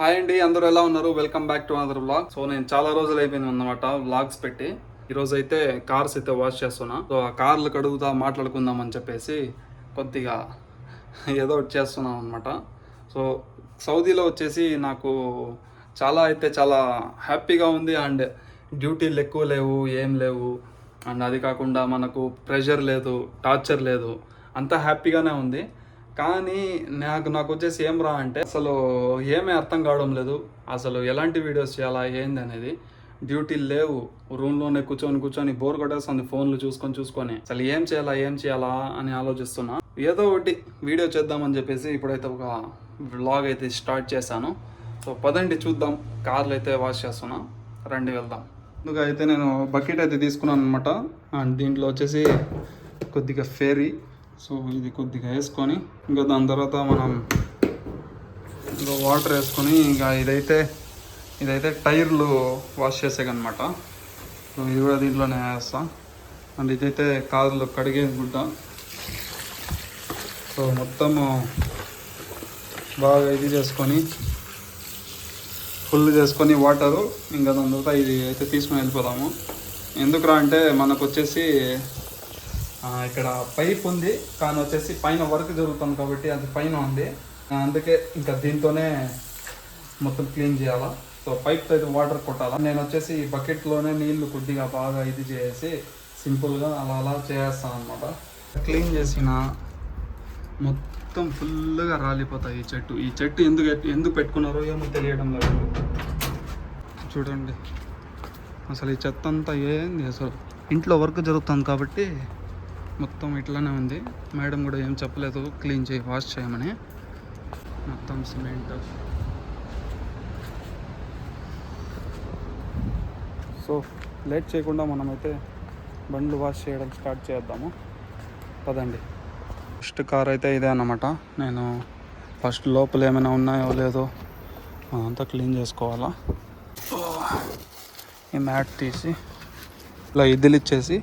Hi అండి అందరూ ఎలా ఉన్నారు? Welcome back to other vlog so నేను చాలా రోజులు అయిపోయింది అన్నమాట వ్లాగ్స్ పెట్టి. ఈరోజు అయితే కార్స్ అయితే వాష్ చేస్తున్నా. సో ఆ కార్లు కడుగుతా మాట్లాడుకుందాం అని చెప్పేసి కొద్దిగా ఏదో ఒకటి చేస్తున్నాం అనమాట సో సౌదీలో వచ్చేసి నాకు చాలా అయితే చాలా హ్యాపీగా ఉంది అండ్ డ్యూటీలు ఎక్కువ లేవు ఏం లేవు. అండ్ అది కాకుండా మనకు ప్రెషర్ లేదు టార్చర్ లేదు. అంతా హ్యాపీగానే ఉంది. కానీ నాకు నాకు వచ్చేసి ఏం రా అంటే అసలు ఏమీ అర్థం కావడం లేదు. అసలు ఎలాంటి వీడియోస్ చేయాలా ఏంది అనేది. డ్యూటీ లేవు. రూమ్లోనే కూర్చొని కూర్చొని బోర్ కొట్టేస్తుంది ఫోన్లు చూసుకొని చూసుకొని. అసలు ఏం చేయాలా ఏం చేయాలా అని ఆలోచిస్తున్నా. ఏదో ఒకటి వీడియో చేద్దామని చెప్పేసి ఇప్పుడైతే ఒక వ్లాగ్ అయితే స్టార్ట్ చేశాను. సో పదండి చూద్దాం. కార్లు అయితే వాష్ చేస్తున్నా. రండి వెళ్దాం. ముందుగా అయితే నేను బకెట్ అయితే తీసుకున్నాను అనమాట అండ్ దీంట్లో వచ్చేసి కొద్దిగా ఫేరీ. సో ఇది కొద్దిగా వేసుకొని ఇంకా దాని తర్వాత మనం ఇంకా వాటర్ వేసుకొని ఇంకా ఇదైతే ఇదైతే టైర్లు వాష్ చేసేకనమాట సో ఇది కూడా దీంట్లోనే వేస్తా. అండ్ ఇదైతే కాదులు కడిగే గుడ్డ సో మొత్తము బాగా ఇది చేసుకొని ఫుల్ చేసుకొని వాటరు. ఇంకా దాని తర్వాత ఇది అయితే తీసుకొని వెళ్ళిపోదాము. ఎందుకురా అంటే మనకు వచ్చేసి ఇక్కడ పైప్ ఉంది కానీ వచ్చేసి పైన వర్క్ జరుగుతుంది కాబట్టి అది పైన ఉంది. అందుకే ఇంకా దీంతోనే మొత్తం క్లీన్ చేయాలా. సో పైప్ అయితే వాటర్ కొట్టాలా. నేను వచ్చేసి ఈ బకెట్లోనే నీళ్ళు కొద్దిగా బాగా ఇది చేసి సింపుల్గా అలా అలా చేస్తాను అనమాట క్లీన్ చేసిన మొత్తం ఫుల్గా రాలిపోతాయి ఈ చెట్టు. ఈ చెట్టు ఎందుకు ఎందుకు పెట్టుకున్నారో ఏమో తెలియడం లేదు. చూడండి. అసలు ఈ చెత్త అంతా ఏంది? అసలు ఇంట్లో వర్క్ జరుగుతుంది కాబట్టి మొత్తం ఇట్లానే ఉంది. మేడం కూడా ఏం చెప్పలేదు. క్లీన్ చేయి వాష్ చేయమని. మొత్తం సిమెంట్. సో లేట్ చేయకుండా మనమైతే బండ్లు వాష్ చేయడం స్టార్ట్ చేద్దాము. పదండి. ఫస్ట్ కార్ అయితే ఇదే అన్నమాట. నేను ఫస్ట్ లోపల ఏమైనా ఉన్నాయో లేదో అదంతా క్లీన్ చేసుకోవాలా. ఈ మ్యాట్ తీసి ఇలా ఇదిలిచ్చేసి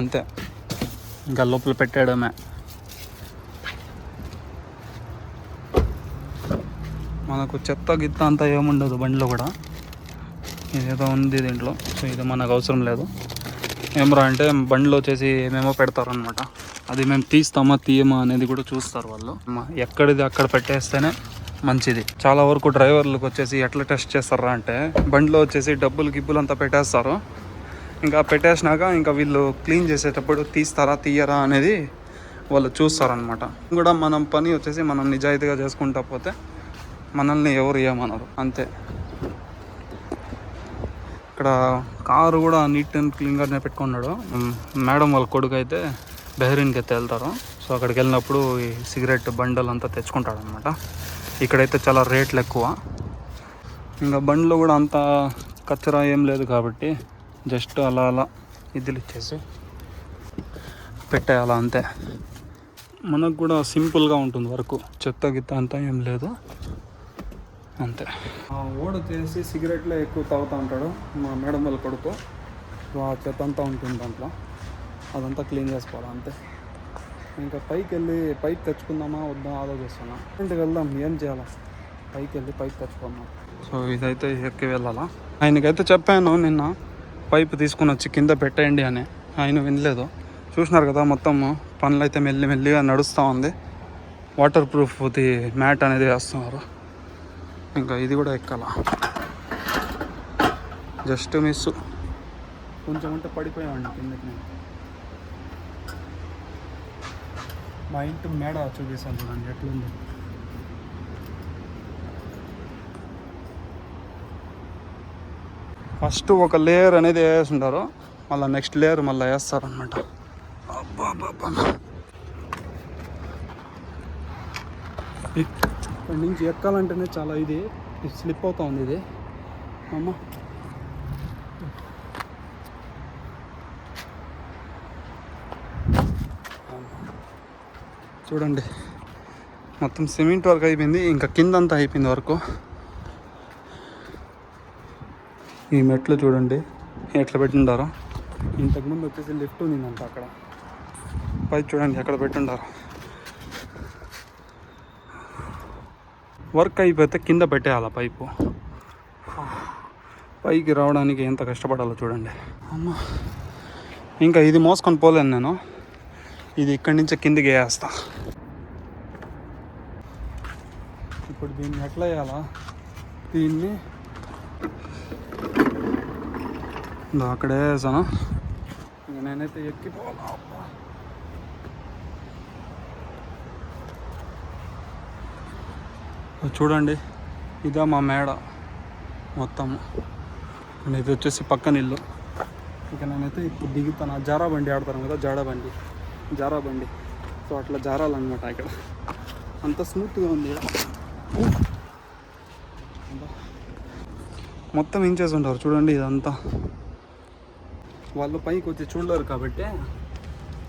అంతే. ఇంకా లోపల పెట్టడమే. మనకు చెత్త గిత్త అంతా ఏముండదు బండిలో కూడా. ఇదేదో ఉంది దీంట్లో సో ఇది మనకు అవసరం లేదు. ఏమరా అంటే బండిలో వచ్చేసి ఏమేమో పెడతారు అనమాట అది మేము తీస్తామా తీయమా అనేది కూడా చూస్తారు వాళ్ళు. ఎక్కడిది అక్కడ పెట్టేస్తేనే మంచిది. చాలా వరకు డ్రైవర్లకు వచ్చేసి ఎట్లా టెస్ట్ చేస్తారా అంటే బండిలో వచ్చేసి డబ్బులు గిబ్బులు అంతా పెట్టేస్తారు. ఇంకా పెట్టేసినాక ఇంకా వీళ్ళు క్లీన్ చేసేటప్పుడు తీస్తారా తీయరా అనేది వాళ్ళు చూస్తారనమాట కూడా మనం పని వచ్చేసి మనం నిజాయితీగా చేసుకుంటా పోతే మనల్ని ఎవరు ఏమనరు. అంతే. ఇక్కడ కారు కూడా నీట్ అండ్ క్లీన్గానే పెట్టుకున్నాడు. మేడం వాళ్ళ కొడుకు అయితే బెహరీన్కి అయితే వెళ్తారు. సో అక్కడికి వెళ్ళినప్పుడు ఈ సిగరెట్ బండలు అంతా తెచ్చుకుంటాడు అనమాట ఇక్కడైతే చాలా రేట్లు ఎక్కువ. ఇంకా బండ్లో కూడా అంత కచ్చరా ఏం లేదు కాబట్టి జస్ట్ అలా అలా ఇద్దులు ఇచ్చేసి పెట్టేయాలి అంతే. మనకు కూడా సింపుల్గా ఉంటుంది వర్క్. చెత్త గిత్త అంతా ఏం లేదు. అంతే. ఆ ఓడ చేసి సిగరెట్లే ఎక్కువ తాగుతూ ఉంటాడు. మా మేడం వాళ్ళ కొడుకు. సో ఆ చెత్త అంతా ఉంటుంది దాంట్లో. అదంతా క్లీన్ చేసుకోవాలి అంతే. ఇంకా పైకి వెళ్ళి పైప్ తెచ్చుకుందామా వద్దా ఆలోచిస్తున్నా. ఇంటికి వెళ్దాం ఏం చేయాలా? పైకి వెళ్ళి పైప్ తెచ్చుకుందాం. సో ఇదైతే ఎక్కి వెళ్ళాలా? ఆయనకైతే చెప్పాను నిన్న. పైప్ తీసుకుని వచ్చి కింద పెట్టేయండి అని. ఆయన వినలేదు. చూసినారు కదా మొత్తం పనులు అయితే మెల్లి మెల్లిగా నడుస్తూ ఉంది. వాటర్ ప్రూఫ్ ది మ్యాట్ అనేది వేస్తున్నారు. ఇంకా ఇది కూడా ఎక్కాల. జస్ట్ మిస్ కొంచెం ఉంటే పడిపోయామండి కిందకి నేను. మా ఇంటి మేడ చూపిస్తాను చూడండి ఎట్లుంది. ఫస్ట్ ఒక లేయర్ అనేది వేసి ఉంటారు మళ్ళీ నెక్స్ట్ లేయర్ మళ్ళీ వేస్తారు అనమాట ఇక్కడి నుంచి ఎక్కాలంటేనే చాలా ఇది. స్లిప్ అవుతా ఉంది ఇది. అమ్మ. చూడండి. మొత్తం సిమెంట్ వర్క్ అయిపోయింది. ఇంకా కింద అంతా అయిపోయింది వరకు. ఈ మెట్లు చూడండి. ఎట్లా పెట్టిండారో. ఇంతకుముందు వచ్చేసి లిఫ్ట్ ఉందంట అక్కడ. పై చూడండి ఎక్కడ పెట్టుండారు. వర్క్ అయిపోతే కింద పెట్టేయాలి పైపు? పైకి రావడానికి ఎంత కష్టపడాలో చూడండి. అమ్మ. ఇంకా ఇది మోసుకొని పోలేను నేను. ఇది ఇక్కడి నుంచే కిందికి వేస్తా ఇప్పుడు దీన్ని ఎట్లా వేయాలా? దీన్ని ఇందా అక్కడే వేసాను. ఇంక నేనైతే ఎక్కిపోవాలా? అబ్బా. చూడండి ఇదా మా మేడ మొత్తం. ఇది వచ్చేసి పక్కన ఇల్లు. ఇక నేనైతే ఇప్పుడు దిగుతాను. జారా బండి ఆడతాను కదా జాడా బండి. జారా బండి. సో అట్లా జారాలన్నమాట ఇక్కడ. అంత స్మూత్గా ఉంది. మొత్తం ఏం మొత్తం ఉంటారు. చూడండి ఇదంతా. వాళ్ళు పైకి వచ్చి చూడలేరు కాబట్టి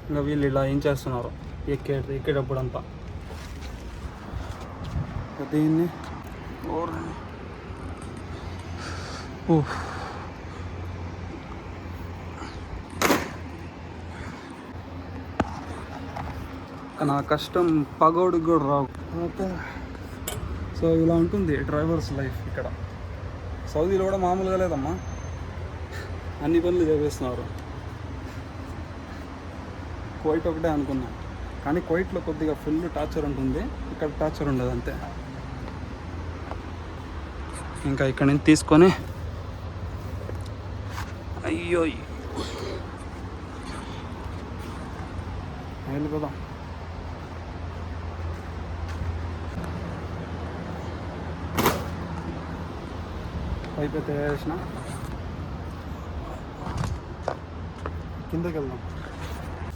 ఇంకా వీళ్ళు ఇలా ఏం చేస్తున్నారు? ఎక్కే ఎక్కేటప్పుడు అంతా దీన్ని ఓర్ని. నా కష్టం పగోడు కూడా రావు. ఓకే. సో ఇలా ఉంటుంది డ్రైవర్స్ లైఫ్ ఇక్కడ. సౌదీలో కూడా మామూలుగా లేదమ్మా. అన్ని పనులు చేసేస్తున్నారు. కోయిట్ ఒకటే అనుకున్నా. కానీ కోయిట్లో కొద్దిగా ఫుల్ టార్చర్ ఉంటుంది. ఇక్కడ టార్చర్ ఉండదు అంతే. ఇంకా ఇక్కడ నుంచి తీసుకొని అయ్యో. వెళ్ళిపోదాం. పైప్ అయితే వేసిన కిందకి వెళ్దాం.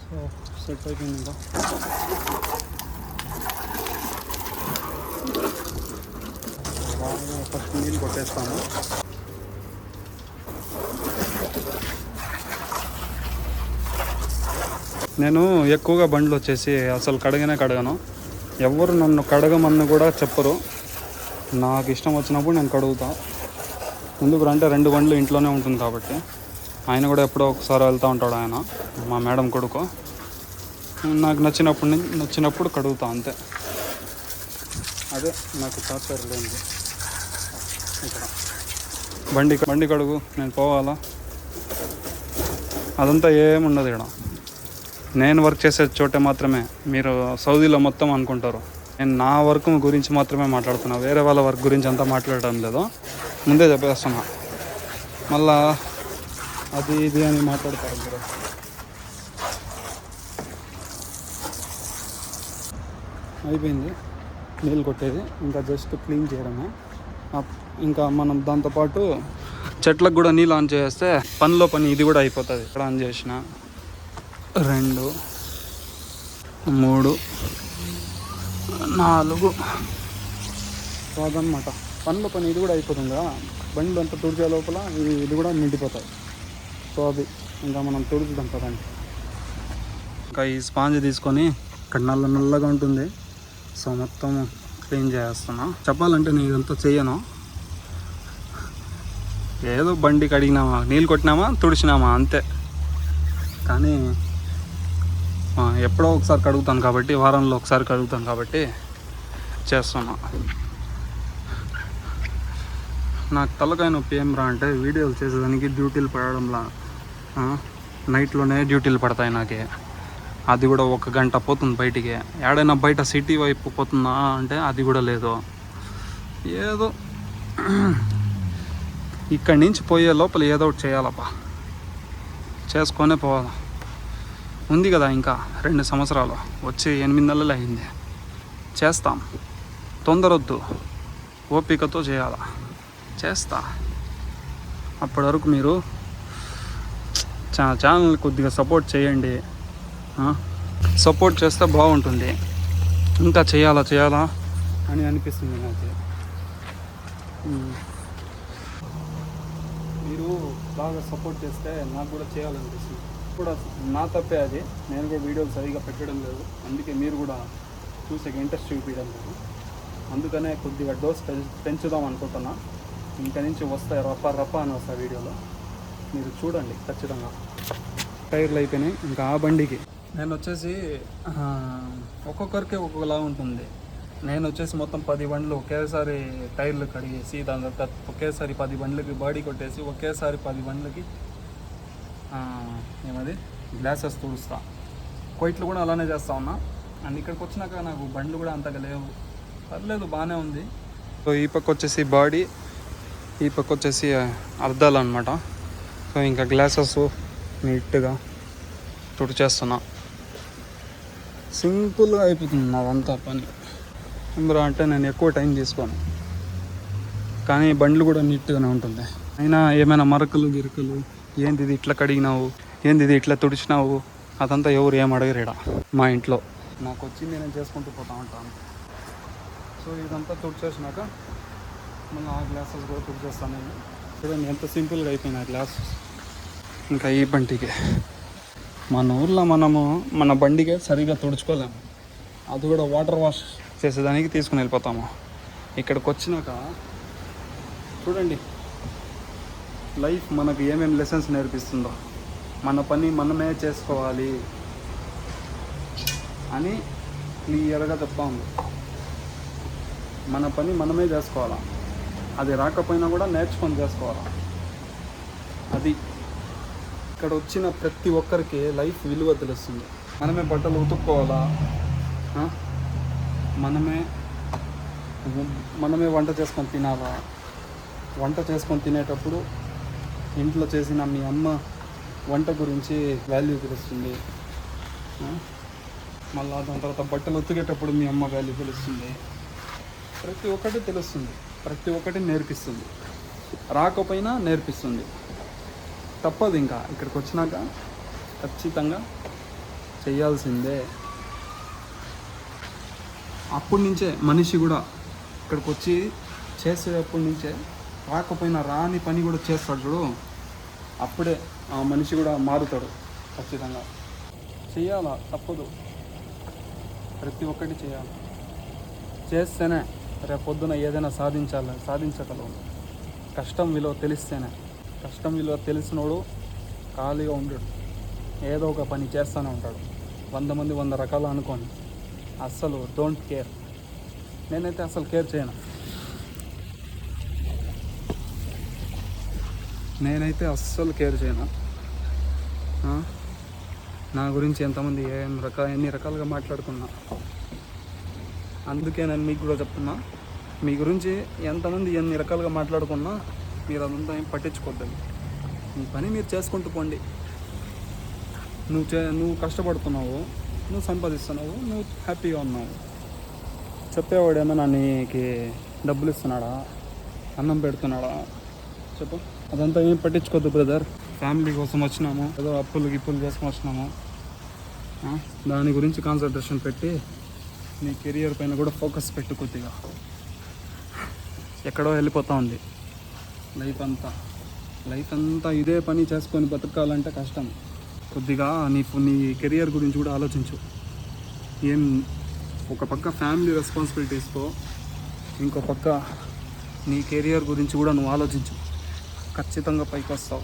సో సెట్ అయిపోయింది ఇంకా. ఫస్ట్ నీళ్ళు కొట్టేస్తాను నేను ఎక్కువగా బండ్లు వచ్చేసి అసలు కడగనే కడగను. ఎవరు నన్ను కడగమని కూడా చెప్పరు. నాకు ఇష్టం వచ్చినప్పుడు నేను కడుగుతా. ఎందుకు అంటే రెండు బండ్లు ఇంట్లోనే ఉంటుంది కాబట్టి. ఆయన కూడా ఎప్పుడో ఒకసారి వెళ్తూ ఉంటాడు ఆయన మా మేడం కొడుకు. నాకు నచ్చినప్పుడు నచ్చినప్పుడు కడుగుతా అంతే. అదే నాకు టార్చర్ లేదు ఇక్కడ. బండి బండి కడుగు నేను పోవాలా? అదంతా ఏముండదు ఇక్కడ. నేను వర్క్ చేసే చోటే మాత్రమే. మీరు సౌదీలో మొత్తం అనుకుంటారు. నేను నా వర్క్ గురించి మాత్రమే మాట్లాడుతున్నా. వేరే వాళ్ళ వర్క్ గురించి అంతా మాట్లాడటం లేదు. ముందే చెప్పేస్తున్నా. మళ్ళా అది ఇది అని మాట్లాడతారు మీరు అయిపోయింది. నీళ్ళు కొట్టేది. ఇంకా జస్ట్ క్లీన్ చేయడమే. ఇంకా మనం దాంతోపాటు చెట్లకు కూడా నీళ్ళు ఆన్ చేస్తే పనిలో పని ఇది కూడా అయిపోతుంది. ఇక్కడ ఆన్ చేసిన రెండు మూడు నాలుగు. కాదనమాట పనిలో పని ఇది కూడా అయిపోతుంది? కదా బండి అంతా తుడిచే లోపల ఇది ఇది కూడా నిండిపోతాయి. సో అది ఇంకా మనం తుడుచుదాం పదండి. ఇంకా ఈ స్పాంజ్ తీసుకొని ఇక్కడ నల్ల నల్లగా ఉంటుంది. సో మొత్తం క్లీన్ చేస్తున్నా. చెప్పాలంటే నేను ఇదంతా చేయను. ఏదో బండి కడిగినామా నీళ్ళు కొట్టినామా తుడిచినామా అంతే. కానీ ఎప్పుడో ఒకసారి కడుగుతాను కాబట్టి వారంలో ఒకసారి కడుగుతాను కాబట్టి చేస్తున్నా. నాకు తలకాయ నొప్పి ఏం రా అంటే వీడియోలు చేసేదానికి డ్యూటీలు పడడంలా. నైట్లోనే డ్యూటీలు పడతాయి నాకే. అది కూడా ఒక గంట పోతుంది బయటికి. ఏడైనా బయట సిటీ వైపు పోతుందా అంటే అది కూడా లేదు. ఏదో ఇక్కడి నుంచి పోయే లోపల ఏదో ఒకటి చేయాలప్పా చేసుకొనే పోవాలి. ఉంది కదా ఇంకా రెండు సంవత్సరాలు. వచ్చి ఎనిమిది నెలలు అయింది. చేస్తాం. తొందరొద్దు. ఓపికతో చేయాల. చేస్తా. అప్పటి వరకు మీరు ఛానల్ కొద్దిగా సపోర్ట్ చేయండి. సపోర్ట్ చేస్తే బాగుంటుంది. ఇంకా చేయాలా చేయాలా అని అనిపిస్తుంది నాకు మీరు బాగా సపోర్ట్ చేస్తే నాకు కూడా చేయాలనిపిస్తుంది. కూడా నా తప్పే అది. నేను కూడా వీడియోలు సరిగా పెట్టడం లేదు. అందుకే మీరు కూడా చూసే ఇంట్రెస్ట్ చూపించడం లేదు. అందుకనే కొద్దిగా డోస్ పెంచుదాం అనుకుంటున్నా. ఇంకా నుంచి వస్తాయి రప్ప రప్ప అని వస్తాయి వీడియోలో. మీరు చూడండి ఖచ్చితంగా. టైర్లు అయిపోయినాయి ఇంకా ఆ బండికి. నేను వచ్చేసి ఒక్కొక్కరికి ఒక్కొక్కలా ఉంటుంది. నేను వచ్చేసి మొత్తం పది బండ్లు ఒకేసారి టైర్లు కడిగేసి దాని తర్వాత ఒకేసారి పది బండ్లకి బాడీ కొట్టేసి ఒకేసారి పది బండ్లకి ఏమది గ్లాసెస్ తుడుస్తా. కొయిట్లు కూడా అలానే చేస్తా ఉన్నా. అండ్ ఇక్కడికి వచ్చినాక నాకు బండ్లు కూడా అంతగా లేవు. పర్లేదు బాగానే ఉంది. సో ఈ పక్క వచ్చేసి బాడీ ఈ పక్క వచ్చేసి అర్థాలు అనమాట సో ఇంకా గ్లాసెస్ నీట్గా తుడిచేస్తున్నా. సింపుల్గా అయిపోతుంది నాదంతా పని. ఎందుకు అంటే నేను ఎక్కువ టైం తీసుకోను. కానీ బండ్లు కూడా నీట్గానే ఉంటుంది. అయినా ఏమైనా మరకలు గిరకలు ఏంది ఇది ఇట్లా కడిగినావు ఏంది ఇది ఇట్లా తుడిచినావు అదంతా ఎవరు ఏం అడగరేడా మా ఇంట్లో. నాకు వచ్చింది నేను చేసుకుంటూ పోతా ఉంటాను. సో ఇదంతా తుడిచేసినాక మళ్ళీ ఆ గ్లాసెస్ కూడా తుడిచేస్తాను నేను. చూడండి ఎంత సింపుల్గా అయిపోయినాయి గ్లాస్ ఇంకా ఈ బండికి. మన ఊర్లో మనము మన బండికే సరిగా తుడుచుకోలేము. అది కూడా వాటర్ వాష్ చేసేదానికి తీసుకుని వెళ్ళిపోతాము. ఇక్కడికి వచ్చినాక చూడండి. లైఫ్ మనకు ఏమేమి లెసన్స్ నేర్పిస్తుందో. మన పని మనమే చేసుకోవాలి అని క్లియర్గా చెప్తా ఉంది. మన పని మనమే చేసుకోవాలా? అది రాకపోయినా కూడా నేర్చుకొని చేసుకోవాలా? అది ఇక్కడ వచ్చిన ప్రతి ఒక్కరికి లైఫ్ విలువ తెలుస్తుంది. మనమే బట్టలు ఉతుక్కోవాలా? మనమే మనమే వంట చేసుకొని తినాలా? వంట చేసుకొని తినేటప్పుడు ఇంట్లో చేసిన మీ అమ్మ వంట గురించి వాల్యూ తెలుస్తుంది. మళ్ళీ దాని తర్వాత బట్టలు ఉతికేటప్పుడు మీ అమ్మ వాల్యూ తెలుస్తుంది. ప్రతి ఒక్కటి తెలుస్తుంది. ప్రతి ఒక్కటి నేర్పిస్తుంది. రాకపోయినా నేర్పిస్తుంది. తప్పదు ఇంకా ఇక్కడికి వచ్చినాక ఖచ్చితంగా చేయాల్సిందే. అప్పటి నుంచే మనిషి కూడా ఇక్కడికి వచ్చి చేసేటప్పటి నుంచే రాకపోయినా రాని పని కూడా చేస్తాడు చూడు. అప్పుడే ఆ మనిషి కూడా మారుతాడు ఖచ్చితంగా. చేయాలా? తప్పదు. ప్రతి ఒక్కటి చేయాలి. చేస్తేనే రేపు పొద్దున ఏదైనా సాధించాలి సాధించగలవు. కష్టం విలువ తెలిస్తేనే. కష్టం విలువ తెలిసినోడు ఖాళీగా ఉండడు. ఏదో ఒక పని చేస్తూనే ఉంటాడు. వంద మంది వంద రకాలు అనుకోని. అస్సలు డోంట్ కేర్. నేనైతే అసలు కేర్ చేయను. నేనైతే అస్సలు కేర్ చేయను. నా గురించి ఎంతమంది ఏం రకాల ఎన్ని రకాలుగా మాట్లాడుకున్నా. అందుకే నేను మీకు కూడా చెప్తున్నా. మీ గురించి ఎంతమంది ఎన్ని రకాలుగా మాట్లాడుకున్నా మీరు అదంతా ఏం పట్టించుకోద్దండి. నీ పని మీరు చేసుకుంటూ పోండి. నువ్వు చే నువ్వు కష్టపడుతున్నావు నువ్వు సంపాదిస్తున్నావు నువ్వు హ్యాపీగా ఉన్నావు. చెప్పేవాడు ఏమైనా నీకు డబ్బులు ఇస్తున్నాడా? అన్నం పెడుతున్నాడా? చెప్పు. అదంతా ఏం పట్టించుకోద్దు బ్రదర్. ఫ్యామిలీ కోసం వచ్చినాము. ఏదో అప్పులు గిప్పులు చేసుకొని వచ్చినాము. దాని గురించి కాన్సన్ట్రేషన్ పెట్టి నీ కెరియర్ పైన కూడా ఫోకస్ పెట్టు కొద్దిగా. ఎక్కడో వెళ్ళిపోతా ఉంది. లైఫ్ అంతా. లైఫ్ అంతా ఇదే పని చేసుకొని బతకాలంటే కష్టం. కొద్దిగా నీ నీ కెరియర్ గురించి కూడా ఆలోచించు. ఏం ఒక పక్క ఫ్యామిలీ రెస్పాన్సిబిలిటీస్తో ఇంకో పక్క నీ కెరియర్ గురించి కూడా నువ్వు ఆలోచించు. ఖచ్చితంగా పైకి వస్తావు.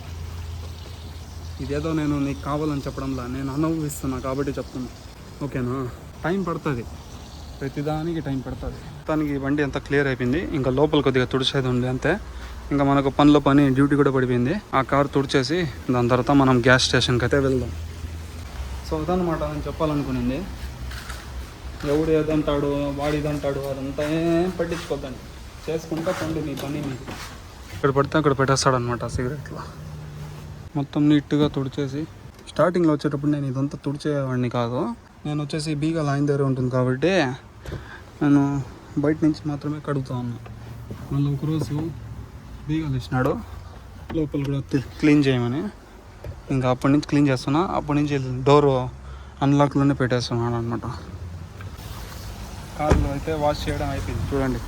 ఇదేదో నేను నీకు కావాలని చెప్పడంలా. నేను అనుభవిస్తున్నా కాబట్టి చెప్తున్నా. ఓకేనా? టైం పడుతుంది. ప్రతిదానికి టైం పడుతుంది. మొత్తానికి బండి అంతా క్లియర్ అయిపోయింది. ఇంకా లోపల కొద్దిగా తుడిచేది ఉంది అంతే. ఇంకా మనకు పనిలో పని డ్యూటీ కూడా పడిపోయింది. ఆ కార్ తుడిచేసి దాని తర్వాత మనం గ్యాస్ స్టేషన్కి అయితే వెళ్దాం. సో అదనమాట నేను చెప్పాలనుకునింది. ఎవడు ఏదంటాడు వాడిదంటాడు అదంతా ఏం పట్టించుకోద్దండి. చేసుకుంటా పండి నీ పని మీకు ఇక్కడ పడితే అక్కడ పెట్టేస్తాడనమాట సిగరెట్లో. మొత్తం నీట్గా తుడిచేసి స్టార్టింగ్లో వచ్చేటప్పుడు నేను ఇదంతా తుడిచేవాడిని కాదు. నేను వచ్చేసి బీగా లైన్ దగ్గర ఉంటుంది కాబట్టి నేను బయట నుంచి మాత్రమే కడుగుతా ఉన్నా. మళ్ళీ ఒకరోజు బీగాలు ఇచ్చినాడు లోపల కూడా క్లీన్ చేయమని. ఇంకా అప్పటి నుంచి క్లీన్ చేస్తున్నా. అప్పటి నుంచి డోర్ అన్లాక్లోనే పెట్టేస్తున్నాడు అనమాట కార్లో అయితే వాష్ చేయడం అయిపోయింది. చూడండి.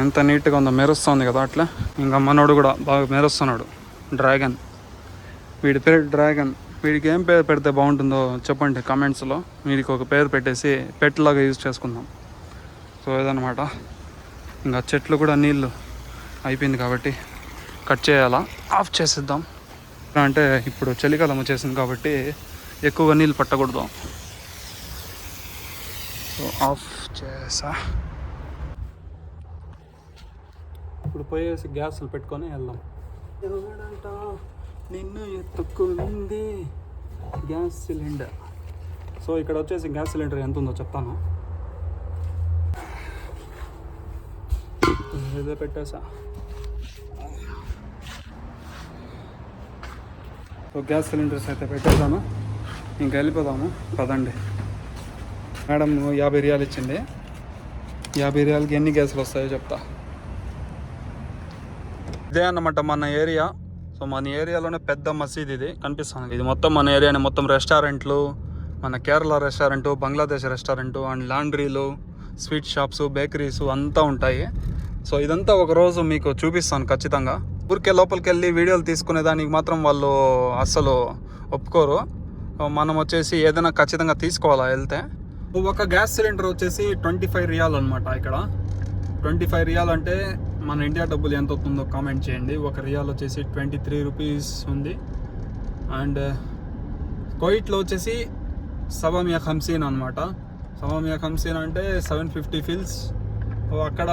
ఎంత నీట్గా ఉందో. మెరుస్తుంది కదా అట్లా. ఇంకా మనోడు కూడా బాగా మెరుస్తున్నాడు. డ్రాగన్. వీడి పేరు డ్రాగన్. వీడికి ఏం పేరు పెడితే బాగుంటుందో చెప్పండి కామెంట్స్లో. వీడికి ఒక పేరు పెట్టేసి పెట్లాగా యూజ్ చేసుకుందాం. సో ఇదనమాట ఇంకా చెట్లు కూడా నీళ్ళు అయిపోయింది కాబట్టి కట్ చేయాలా? ఆఫ్ చేసేద్దాం. అంటే ఇప్పుడు చలికాలం వచ్చేసింది కాబట్టి ఎక్కువగా నీళ్ళు పట్టకూడదు. సో ఆఫ్ చేసా. ఇప్పుడు పోయేసి గ్యాస్లు పెట్టుకొని వెళ్దాం. ఎవడంట నిన్ను ఎత్తుకుంది గ్యాస్ సిలిండర్. సో ఇక్కడ వచ్చేసి గ్యాస్ సిలిండర్ ఎంత ఉందో చెప్తాను. ఏదో పెట్టేసా. సో గ్యాస్ సిలిండర్స్ అయితే పెట్టేసాను. ఇంకా వెళ్ళిపోదాము. పదండి. మేడం యాభై రియాలు ఇచ్చింది. యాభై రియాలకి ఎన్ని గ్యాసులు వస్తాయో చెప్తా. ఇదే అన్నమాట మన ఏరియా. సో మన ఏరియాలోనే పెద్ద మసీద్ ఇది. కనిపిస్తుంది. ఇది మొత్తం మన ఏరియాని. మొత్తం రెస్టారెంట్లు మన Kerala restaurant Bangladesh restaurant and లాండ్రీలు sweet shops bakeries అంతా ఉంటాయి. సో ఇదంతా ఒకరోజు మీకు చూపిస్తాను ఖచ్చితంగా. ఊరికే లోపలికి వెళ్ళి వీడియోలు తీసుకునే దానికి మాత్రం వాళ్ళు అస్సలు ఒప్పుకోరు. మనం వచ్చేసి ఏదైనా ఖచ్చితంగా తీసుకోవాలా వెళ్తే? ఒక గ్యాస్ సిలిండర్ వచ్చేసి ట్వంటీ ఫైవ్ రియాల్ అనమాట ఇక్కడ. ట్వంటీ ఫైవ్ రియాల్ అంటే మన ఇండియా డబ్బులు ఎంత అవుతుందో కామెంట్ చేయండి. ఒక రియాల్ వచ్చేసి ట్వంటీ త్రీ రూపీస్ ఉంది. అండ్ uh, కోయిట్లో వచ్చేసి సవామియా ఖంసీన్ అనమాట సవామియా ఖంసీన్ అంటే సెవెన్ ఫిఫ్టీ ఫిల్స్. అక్కడ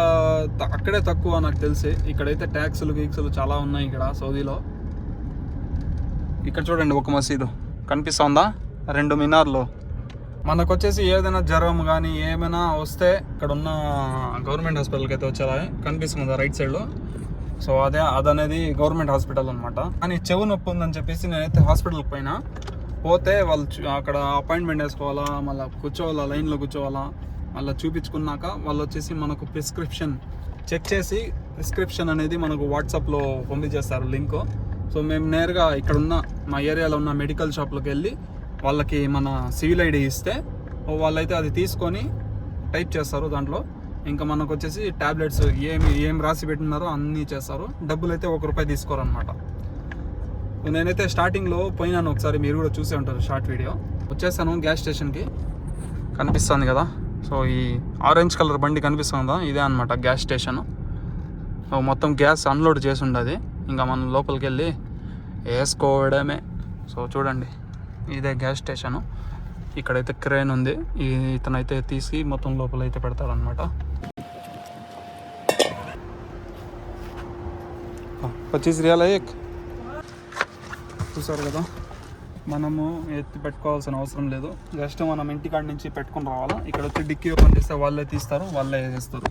త- అక్కడే తక్కువ నాకు తెలిసి. ఇక్కడైతే ట్యాక్సులు గీక్సులు చాలా ఉన్నాయి ఇక్కడ సౌదీలో. ఇక్కడ చూడండి ఒక మసీదు. కనిపిస్తుందా? రెండు మినార్లు. మనకు వచ్చేసి ఏదైనా జ్వరం కానీ ఏమైనా వస్తే ఇక్కడ ఉన్న గవర్నమెంట్ హాస్పిటల్కి అయితే వచ్చేలా కనిపిస్తుంది రైట్ సైడ్లో. సో అదే అదనేది గవర్నమెంట్ హాస్పిటల్ అనమాట కానీ చెవు నొప్పి ఉందని చెప్పేసి నేనైతే హాస్పిటల్కి పోయినా. పోతే వాళ్ళు అక్కడ అపాయింట్మెంట్ వేసుకోవాలా మళ్ళీ కూర్చోవాలా లైన్లో కూర్చోవాలా మళ్ళీ చూపించుకున్నాక వాళ్ళు వచ్చేసి మనకు ప్రిస్క్రిప్షన్ చెక్ చేసి ప్రిస్క్రిప్షన్ అనేది మనకు వాట్సాప్లో పంపించేస్తారు లింక్. సో మేము నేరుగా ఇక్కడ ఉన్న మా ఏరియాలో ఉన్న మెడికల్ షాప్లోకి వెళ్ళి వాళ్ళకి మన సివిల్ ఐడి ఇస్తే వాళ్ళైతే అది తీసుకొని టైప్ చేస్తారు దాంట్లో. ఇంకా మనకు వచ్చేసి ట్యాబ్లెట్స్ ఏమి ఏం రాసి పెట్టినారో అన్నీ చేస్తారు. డబ్బులు అయితే ఒక రూపాయి తీసుకోరు అనమాట నేనైతే స్టార్టింగ్లో పోయినాను ఒకసారి మీరు కూడా చూసే ఉంటారు షార్ట్ వీడియో. వచ్చేసాను గ్యాస్ స్టేషన్కి కనిపిస్తుంది కదా? సో ఈ ఆరెంజ్ కలర్ బండి కనిపిస్తుందా? ఇదే అనమాట గ్యాస్ స్టేషన్ సో మొత్తం గ్యాస్ అన్లోడ్ చేసి ఉండదు. ఇంకా మనం లోపలికి వెళ్ళి వేసుకోవడమే. సో చూడండి. ఇదే గ్యాస్ స్టేషను ఇక్కడైతే క్రేన్ ఉంది. ఈ ఇతనైతే తీసి మొత్తం లోపల అయితే పెడతాడనమాట పచ్చీస్ రియాల ఎక్ చూసారు కదా? మనము ఎత్తి పెట్టుకోవాల్సిన అవసరం లేదు. జస్ట్ మనం ఇంటికాడ నుంచి పెట్టుకొని రావాలా? ఇక్కడ వచ్చి డిక్కీ ఓపెన్ చేస్తే వాళ్ళే తీస్తారు వాళ్ళే వేసేస్తారు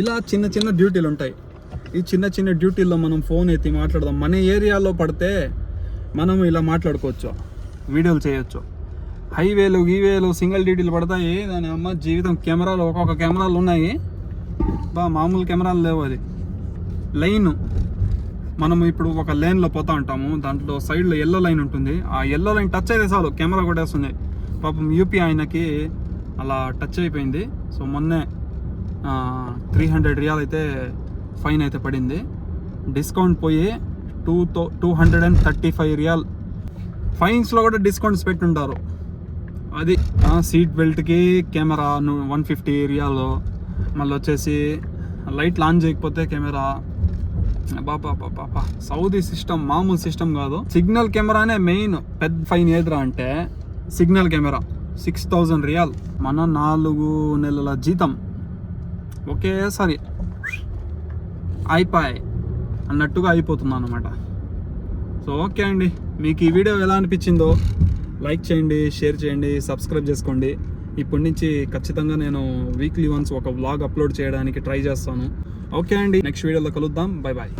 ఇలా చిన్న చిన్న డ్యూటీలు ఉంటాయి. ఈ చిన్న చిన్న డ్యూటీల్లో మనం ఫోన్ ఎత్తి మాట్లాడదాం. మన ఏరియాలో పడితే మనం ఇలా మాట్లాడుకోవచ్చు. వీడియోలు చేయొచ్చు. హైవేలు గీవేలు సింగిల్ డీటీలు పడతాయి. దాని అమ్మ జీవితం కెమెరాలు ఒక్కొక్క కెమెరాలు ఉన్నాయి. బా మామూలు కెమెరాలు లేవు అది. లైన్. మనం ఇప్పుడు ఒక లైన్లో పోతా ఉంటాము. దాంట్లో సైడ్లో ఎల్లో లైన్ ఉంటుంది. ఆ ఎల్లో లైన్ టచ్ అయితే చాలు కెమెరా కొట్టేస్తుంది. పాపం యూపీ ఆయనకి అలా టచ్ అయిపోయింది. సో మొన్నే త్రీ హండ్రెడ్ రియాల్ అయితే ఫైన్ అయితే పడింది. డిస్కౌంట్ పోయి to two hundred and thirty five riyal ఫైన్స్లో కూడా డిస్కౌంట్స్ పెట్టుంటారు. అది సీట్ బెల్ట్కి కెమెరా వన్ ఫిఫ్టీ ఏరియాలో మళ్ళీ వచ్చేసి లైట్ లాంచ్ చేయకపోతే కెమెరా. బాబా బాబా సౌదీ సిస్టమ్ మామూలు సిస్టమ్ కాదు. సిగ్నల్ కెమెరానే మెయిన్ పెద్ద ఫైన్ ఏదిరా అంటే signal camera. Six thousand riyal. మన నాలుగు నెలల జీతం. ఒకేసారి అయిపోయి. అన్నట్టుగా అయిపోతుంది అనమాట సో ఓకే అండి. మీకు ఈ వీడియో ఎలా అనిపించిందో లైక్ చేయండి షేర్ చేయండి సబ్స్క్రైబ్ చేసుకోండి. ఇప్పటి నుంచి ఖచ్చితంగా నేను వీక్లీ వన్స్ ఒక వ్లాగ్ అప్లోడ్ చేయడానికి ట్రై చేస్తాను. ఓకే అండి. నెక్స్ట్ వీడియోలో కలుద్దాం. Bye bye